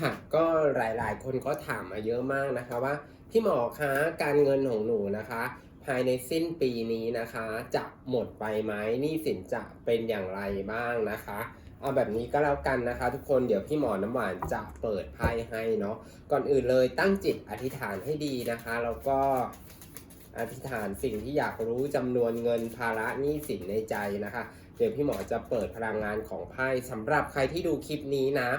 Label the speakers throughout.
Speaker 1: ค่ะก็หลายๆ คนก็ถามมาเยอะมากนะคะว่าพี่หมอคะการเงินของหนูนะคะ ภายในสิ้นปีนี้นะคะ จะหมดไปไหมนี่สินจะเป็นอย่างไรบ้างนะคะเอาแบบนี้ก็แล้วกันนะคะ ทุกคนเดี๋ยวพี่หมอน้ำหวานจะเปิดไพ่ให้เนาะก่อนอื่นเลยตั้งจิตอธิษฐานให้ดีนะคะ แล้วก็ อธิษฐานสิ่งที่อยากรู้จำนวนเงินภาระหนี้สินในใจนะคะ เดี๋ยวพี่หมอจะเปิดพลังงานของไพ่สำหรับใครที่ดูคลิปนี้นะ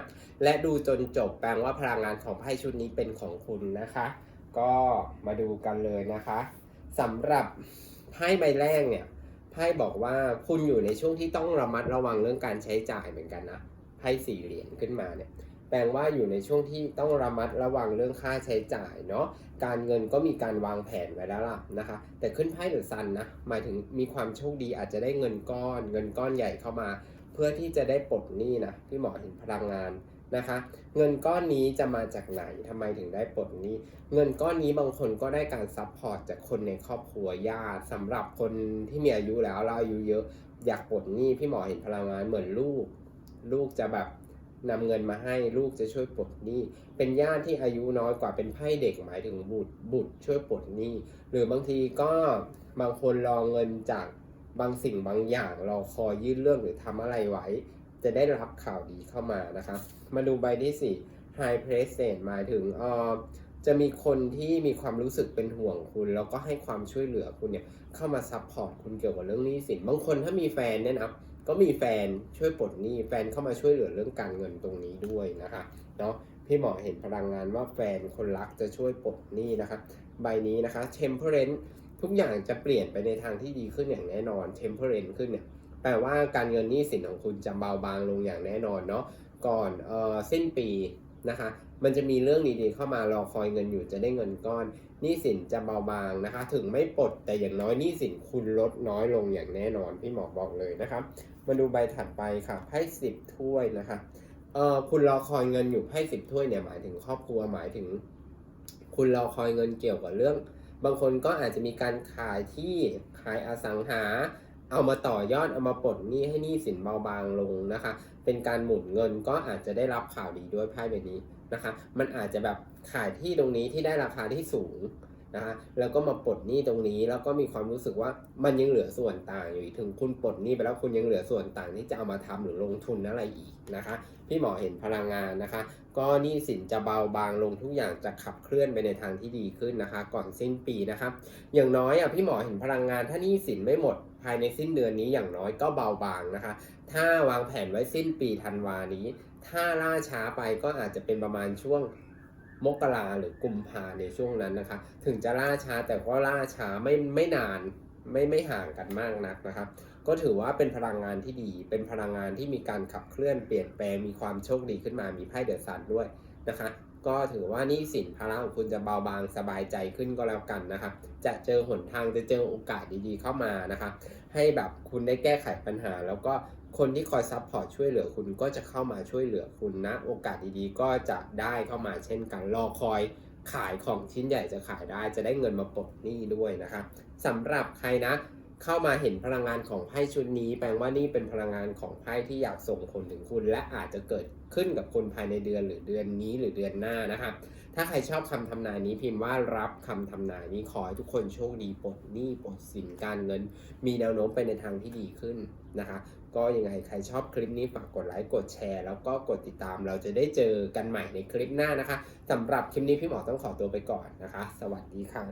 Speaker 1: และดูจนจบแปลว่าพลังงานของไพ่ชุดนี้เป็นของคุณนะคะ ก็มาดูกันเลยนะคะสำหรับไพ่ใบแรกเนี่ยไพ่บอกว่าคุณอยู่ในช่วงที่ต้องระมัดระวังเรื่องการใช้จ่ายเหมือนกันนะไพ่สี่เหรียญขึ้นมาเนี่ย แปลว่าอยู่ในช่วงที่ต้องระมัดระวังเรื่องค่าใช้จ่ายเนาะการเงินก็มีการวางแผนไว้แล้วล่ะนะคะ แต่ขึ้นไพ่เดอะซันนะหมายถึงมีความโชคดีอาจจะได้เงินก้อน เงินก้อนใหญ่เข้ามา เพื่อที่จะได้ปลดหนี้นะพี่หมอเห็นพลังงานนะคะ เงินก้อนนี้จะมาจากไหนทำไมถึงได้ปลดหนี้ เงินก้อนนี้บางคนก็ได้การซัพพอร์ตจากคนในครอบครัวญาติสำหรับคนที่มีอายุแล้วเราอายุเยอะอยากปลดหนี้พี่หมอเห็นพลังงานเหมือนลูก ลูกจะแบบ นำเงินมาให้ลูกจะช่วยปลดหนี้ เป็นญาติที่อายุน้อยกว่าเป็นไพ่เด็กหมายถึงบุตรบุตรช่วยปลดหนี้ หรือบางทีก็บางคนรอเงินจากบางสิ่งบางอย่างรอคอยยื่นเรื่องหรือทำอะไรไว้ จะได้รับข่าวดีเข้ามานะคะ มาดูใบที่สี่ High Present หมายถึงออจะมีคนที่มีความรู้สึกเป็นห่วงคุณ แล้วก็ให้ความช่วยเหลือคุณเนี่ยเข้ามาซัพพอร์ตคุณเกี่ยวกับเรื่องหนี้สินบางคนถ้ามีแฟนเนี่ยนะ ก็มีแฟนช่วยปลดหนี้แฟนเข้ามาช่วยเหลือเรื่องการเงินตรงนี้ด้วยนะคะเนาะพี่หมอเห็นพลังงานว่าแฟนคนรักจะช่วยปลดหนี้นะคะใบนี้นะคะ Temperance ทุกอย่างจะเปลี่ยนไปในทางที่ดีขึ้นอย่างแน่นอน Temperance ขึ้นเนี่ยแปลว่าการเงินหนี้สินของคุณจะเบาบางลงอย่างแน่นอนเนาะก่อนเออสิ้นปีนะคะ มันจะมีเรื่องดีๆเข้ามารอคอยเงินอยู่จะได้เงินก้อนหนี้สินจะเบาบางนะคะ ถึงไม่ปลดแต่อย่างน้อยหนี้สินคุณลดน้อยลงอย่างแน่นอนพี่หมอบอกเลยนะครับ มาดูใบถัดไปค่ะไพ่สิบถ้วยนะคะเออคุณรอคอยเงินอยู่ไพ่สิบถ้วยเนี่ยหมายถึงครอบครัวหมายถึง คุณรอคอยเงินเกี่ยวกับเรื่อง บางคนก็อาจจะมีการขายที่ขายอสังหา เอามาต่อยอดเอามาปลดหนี้ให้หนี้สินเบาบางลงนะคะ เป็นการหมุนเงินก็อาจจะได้รับข่าวดีด้วยไพ่ใบนี้นะคะ มันอาจจะแบบขายที่ตรงนี้ที่ได้ราคาที่สูง นะคะแล้วก็มาปลดหนี้ตรงนี้แล้วก็มีความรู้สึกว่ามันยังเหลือส่วนต่างอยู่ถึงคุณปลดหนี้ไปแล้วคุณยังเหลือส่วนต่างที่จะเอามาทำหรือลงทุนอะไรอีกนะคะ พี่หมอเห็นพลังงานนะคะ ก็หนี้สินจะเบาบางลงทุกอย่างจะขับเคลื่อนไปในทางที่ดีขึ้นนะคะ ก่อนสิ้นปีนะครับอย่างน้อยอะพี่หมอเห็นพลังงานถ้าหนี้สินไม่หมดภายในสิ้นเดือนนี้อย่างน้อยก็เบาบางนะคะ ถ้าวางแผนไว้สิ้นปีธันวานี้ ถ้าล่าช้าไปก็อาจจะเป็นประมาณช่วง มกราหรือกุมภาในช่วงนั้นนะคะ ถึงจะล่าช้าแต่ก็ล่าช้าไม่ไม่นานไม่ไม่ห่างกันมากนักนะครับ ก็ถือว่าเป็นพลังงานที่ดี เป็นพลังงานที่มีการขับเคลื่อนเปลี่ยนแปลงมีความโชคดีขึ้นมามีไพ่เดือะซันด้วยนะคะ ก็ถือว่านี่สินภาระของคุณจะเบาบางสบายใจขึ้นก็แล้วกันนะครับ จะเจอหนทางจะเจอโอกาสดีๆเข้ามานะคะ ให้แบบคุณได้แก้ไขปัญหาแล้วก็ คนที่คอยซัพพอร์ตช่วยเหลือคุณก็จะเข้ามาช่วยเหลือคุณนะ โอกาสดีๆ ก็จะได้เข้ามาเช่นกันรอคอยขายของชิ้นใหญ่จะขายได้ จะได้เงินมาปลดหนี้ด้วยนะคะสำหรับใครนะเข้ามาเห็นพลังงานของไพ่ชุดนี้ แปลว่านี่เป็นพลังงานของไพ่ที่อยากส่งผลถึงคุณ และอาจจะเกิดขึ้นกับคุณภายในเดือนหรือเดือนนี้หรือเดือนหน้านะครับ ถ้าใครชอบคำทำนายนี้พิมพ์ว่ารับคำทำนายนี้ขอให้ทุกคนโชคดีปลดหนี้ปลดสินการเงิน มีแนวโน้มไปในทางที่ดีขึ้นนะคะ ก็ยังไงใครชอบคลิปนี้ฝากกดไลค์กดแชร์ แล้วก็กดติดตามเราจะได้เจอกันใหม่ในคลิปหน้านะคะสำหรับคลิปนี้พี่หมอต้องขอตัวไปก่อนนะคะ สวัสดีค่ะ